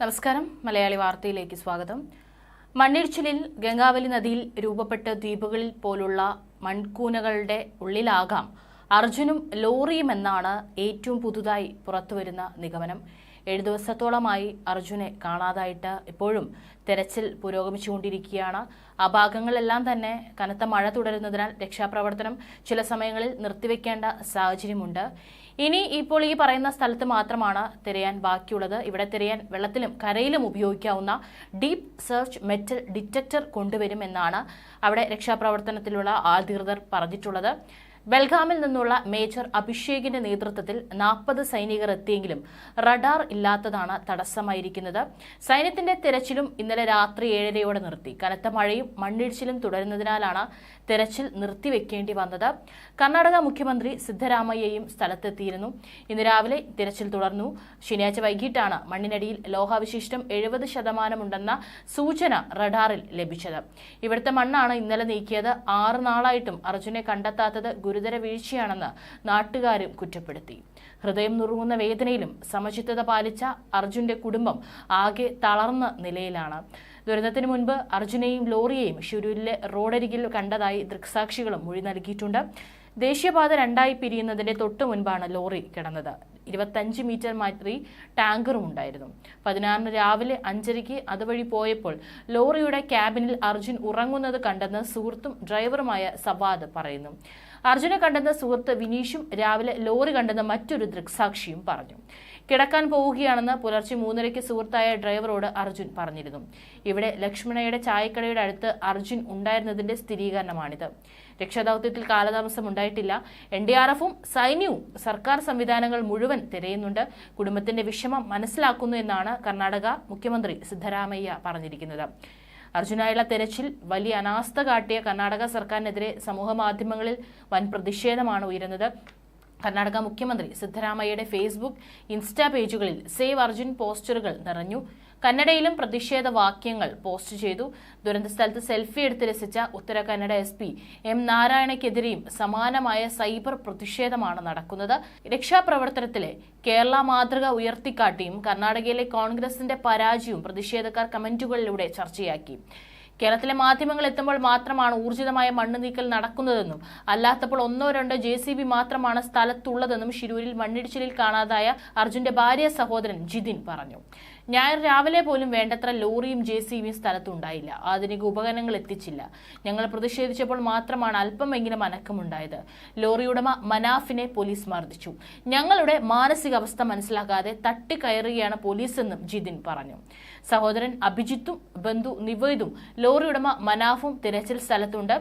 നമസ്കാരം. മലയാളി വാർത്തയിലേക്ക് സ്വാഗതം. മണ്ണിടിച്ചിലിൽ ഗംഗാവലി നദിയിൽ രൂപപ്പെട്ട ദ്വീപുകളിൽ പോലുള്ള മൺകൂനകളുടെ ഉള്ളിലാകാം അർജുനും ലോറിയും എന്നാണ് ഏറ്റവും പുതുതായി പുറത്തുവരുന്ന നിഗമനം. ഏഴു ദിവസത്തോളമായി അർജുനെ കാണാതായിട്ട് ഇപ്പോഴും തെരച്ചിൽ പുരോഗമിച്ചുകൊണ്ടിരിക്കുകയാണ്. ആ ഭാഗങ്ങളെല്ലാം തന്നെ കനത്ത മഴ തുടരുന്നതിനാൽ രക്ഷാപ്രവർത്തനം ചില സമയങ്ങളിൽ നിർത്തിവെക്കേണ്ട സാഹചര്യമുണ്ട്. ഇനി ഇപ്പോൾ ഈ പറയുന്ന സ്ഥലത്ത് മാത്രമാണ് തിരയാൻ ബാക്കിയുള്ളത്. ഇവിടെ തിരയാൻ വെള്ളത്തിലും കരയിലും ഉപയോഗിക്കാവുന്ന ഡീപ് സെർച്ച് മെറ്റൽ ഡിറ്റക്ടർ കൊണ്ടുവരുമെന്നാണ് അവിടെ രക്ഷാപ്രവർത്തനത്തിലുള്ള അധികൃതർ പറഞ്ഞിട്ടുള്ളത്. ബൽഗാമിൽ നിന്നുള്ള മേജർ അഭിഷേകിന്റെ നേതൃത്വത്തിൽ നാൽപ്പത് സൈനികർ എത്തിയെങ്കിലും റഡാർ ഇല്ലാത്തതാണ് തടസ്സമായിരിക്കുന്നത്. സൈന്യത്തിന്റെ തെരച്ചിലും ഇന്നലെ രാത്രി ഏഴരയോടെ നിർത്തി. കനത്ത മഴയും മണ്ണിടിച്ചിലും തുടരുന്നതിനാലാണ് തെരച്ചിൽ നിർത്തിവെക്കേണ്ടി വന്നത്. കർണാടക മുഖ്യമന്ത്രി സിദ്ധരാമയ്യയും സ്ഥലത്തെത്തിയിരുന്നു. ഇന്ന് രാവിലെ തിരച്ചിൽ തുടർന്നു. ശനിയാഴ്ച വൈകിട്ടാണ് മണ്ണിനടിയിൽ ലോഹാവിശിഷ്ടം എഴുപത് ശതമാനമുണ്ടെന്ന സൂചന റഡാറിൽ ലഭിച്ചത്. ഇവിടുത്തെ മണ്ണാണ് ഇന്നലെ നീക്കിയത്. ആറ് നാളായിട്ടും അർജുനെ കണ്ടെത്താത്തത് ഗുരുതര വീഴ്ചയാണെന്ന് നാട്ടുകാരും കുറ്റപ്പെടുത്തി. ഹൃദയം നുറുങ്ങുന്ന വേദനയിലും സമചിത്തത പാലിച്ച അർജുന്റെ കുടുംബം ആകെ തളർന്ന നിലയിലാണ്. ദുരന്തത്തിന് മുൻപ് അർജുനെയും ലോറിയെയും ഷുരൂരിലെ റോഡരികിൽ കണ്ടതായി ദൃക്സാക്ഷികളും മൊഴി നൽകിയിട്ടുണ്ട്. ദേശീയപാത രണ്ടായി പിരിയുന്നതിന്റെ തൊട്ടു മുൻപാണ് ലോറി കിടന്നത്. ഇരുപത്തഞ്ച് മീറ്റർ മാറ്റി ടാങ്കറും ഉണ്ടായിരുന്നു പതിനാറിന് രാവിലെ അഞ്ചരയ്ക്ക് അതുവഴി പോയപ്പോൾ ലോറിയുടെ ക്യാബിനിൽ അർജുൻ ഉറങ്ങുന്നത് കണ്ടെന്ന് സുഹൃത്തും ഡ്രൈവറുമായ സവാദ് പറയുന്നു. അർജുനെ കണ്ടെന്ന സുഹൃത്ത് വിനീഷും രാവിലെ ലോറി കണ്ടെന്ന മറ്റൊരു ദൃക്സാക്ഷിയും പറഞ്ഞു. കിടക്കാൻ പോവുകയാണെന്ന് പുലർച്ചെ മൂന്നരയ്ക്ക് സുഹൃത്തായ ഡ്രൈവറോട് അർജുൻ പറഞ്ഞിരുന്നു. ഇവിടെ ലക്ഷ്മണയുടെ ചായക്കടയുടെ അടുത്ത് അർജുൻ ഉണ്ടായിരുന്നതിന്റെ സ്ഥിരീകരണമാണിത്. രക്ഷാദൌത്യത്തിൽ കാലതാമസം ഉണ്ടായിട്ടില്ല. എൻ ഡി ആർ എഫും സൈന്യവും സർക്കാർ സംവിധാനങ്ങൾ മുഴുവൻ തിരയുന്നുണ്ട്. കുടുംബത്തിന്റെ വിഷമം മനസ്സിലാക്കുന്നു എന്നാണ് കർണാടക മുഖ്യമന്ത്രി സിദ്ധരാമയ്യ പറഞ്ഞിരിക്കുന്നത്. അർജുനായുള്ള തെരച്ചിൽ വലിയ അനാസ്ഥ കാട്ടിയ കർണാടക സർക്കാരിനെതിരെ സമൂഹ മാധ്യമങ്ങളിൽ വൻ പ്രതിഷേധമാണ് ഉയരുന്നത്. കർണാടക മുഖ്യമന്ത്രി സിദ്ധരാമയ്യയുടെ ഫേസ്ബുക്ക് ഇൻസ്റ്റാ പേജുകളിൽ സേവ് അർജുൻ പോസ്റ്ററുകൾ നിറഞ്ഞു. കന്നഡയിലും പ്രതിഷേധ വാക്യങ്ങൾ പോസ്റ്റ് ചെയ്തു. ദുരന്ത സ്ഥലത്ത് സെൽഫി എടുത്ത് രസിച്ച Uttara Kannada S P M നാരായണയ്ക്കെതിരെയും സമാനമായ സൈബർ പ്രതിഷേധമാണ് നടക്കുന്നത്. രക്ഷാപ്രവർത്തനത്തിലെ കേരള മാതൃക ഉയർത്തിക്കാട്ടിയും കർണാടകയിലെ കോൺഗ്രസിന്റെ പരാജയവും പ്രതിഷേധക്കാർ കമന്റുകളിലൂടെ ചർച്ചയാക്കി. കേരളത്തിലെ മാധ്യമങ്ങൾ എത്തുമ്പോൾ മാത്രമാണ് ഊർജിതമായ മണ്ണ് നീക്കൽ നടക്കുന്നതെന്നും അല്ലാത്തപ്പോൾ ഒന്നോ രണ്ടോ ജെ മാത്രമാണ് സ്ഥലത്തുള്ളതെന്നും ഷിരൂരിൽ മണ്ണിടിച്ചിലിൽ കാണാതായ അർജുന്റെ ഭാര്യ സഹോദരൻ ജിതിൻ പറഞ്ഞു. ഞായർ രാവിലെ പോലും വേണ്ടത്ര ലോറിയും ജെ സി ബിയും സ്ഥലത്തുണ്ടായില്ല. ആധുനിക ഉപകരണങ്ങൾ എത്തിച്ചില്ല. ഞങ്ങൾ പ്രതിഷേധിച്ചപ്പോൾ മാത്രമാണ് അല്പമെങ്കിലും അനക്കമുണ്ടായത്. ലോറി ഉടമ മനാഫിനെ പോലീസ് മർദ്ദിച്ചു. ഞങ്ങളുടെ മാനസികാവസ്ഥ മനസ്സിലാക്കാതെ തട്ടിക്കയറുകയാണ് പോലീസെന്നും ജിതിൻ പറഞ്ഞു. സഹോദരൻ അഭിജിത്തും ബന്ധു നിവേദും ലോറി ഉടമ മനാഫും തിരച്ചിൽ സ്ഥലത്തുണ്ട്.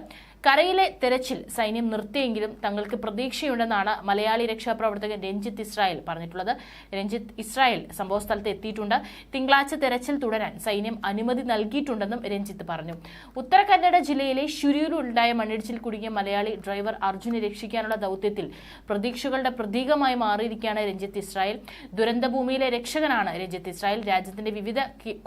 കരയിലെ തെരച്ചിൽ സൈന്യം നിർത്തിയെങ്കിലും തങ്ങൾക്ക് പ്രതീക്ഷയുണ്ടെന്നാണ് മലയാളി രക്ഷാപ്രവർത്തകൻ രഞ്ജിത്ത് ഇസ്രായേൽ പറഞ്ഞിട്ടുള്ളത്. രഞ്ജിത്ത് ഇസ്രായേൽ സംഭവസ്ഥലത്ത് എത്തിയിട്ടുണ്ട്. തിങ്കളാഴ്ച തെരച്ചിൽ തുടരാൻ സൈന്യം അനുമതി നൽകിയിട്ടുണ്ടെന്നും രഞ്ജിത്ത് പറഞ്ഞു. ഉത്തര കന്നഡ ജില്ലയിലെ ഷുരൂരിലുണ്ടായ മണ്ണിടിച്ചിൽ കുടുങ്ങിയ മലയാളി ഡ്രൈവർ അർജുനെ രക്ഷിക്കാനുള്ള ദൗത്യത്തിൽ പ്രതീക്ഷകളുടെ പ്രതീകമായി മാറിയിരിക്കുകയാണ് രഞ്ജിത്ത് ഇസ്രായേൽ. ദുരന്തഭൂമിയിലെ രക്ഷകനാണ് രഞ്ജിത്ത് ഇസ്രായേൽ. രാജ്യത്തിന്റെ വിവിധ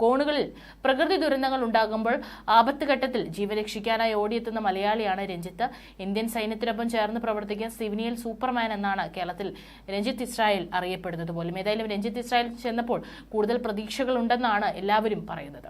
കോണുകളിൽ പ്രകൃതി ദുരന്തങ്ങൾ ഉണ്ടാകുമ്പോൾ ആപത്ത് ഘട്ടത്തിൽ ജീവൻ രക്ഷിക്കാനായി ഓടിയെത്തുന്ന മലയാളിയാണ് രഞ്ജിത്ത്. ഇന്ത്യൻ സൈന്യത്തിനൊപ്പം ചേർന്ന് പ്രവർത്തിക്കുന്ന സിവിനിയൽ സൂപ്പർമാൻ എന്നാണ് കേരളത്തിൽ രഞ്ജിത്ത് ഇസ്രായേൽ അറിയപ്പെടുന്നത് പോലും. ഏതായാലും രഞ്ജിത്ത് ഇസ്രായേൽ ചെന്നപ്പോൾ കൂടുതൽ പ്രതീക്ഷകളുണ്ടെന്നാണ് എല്ലാവരും പറയുന്നത്.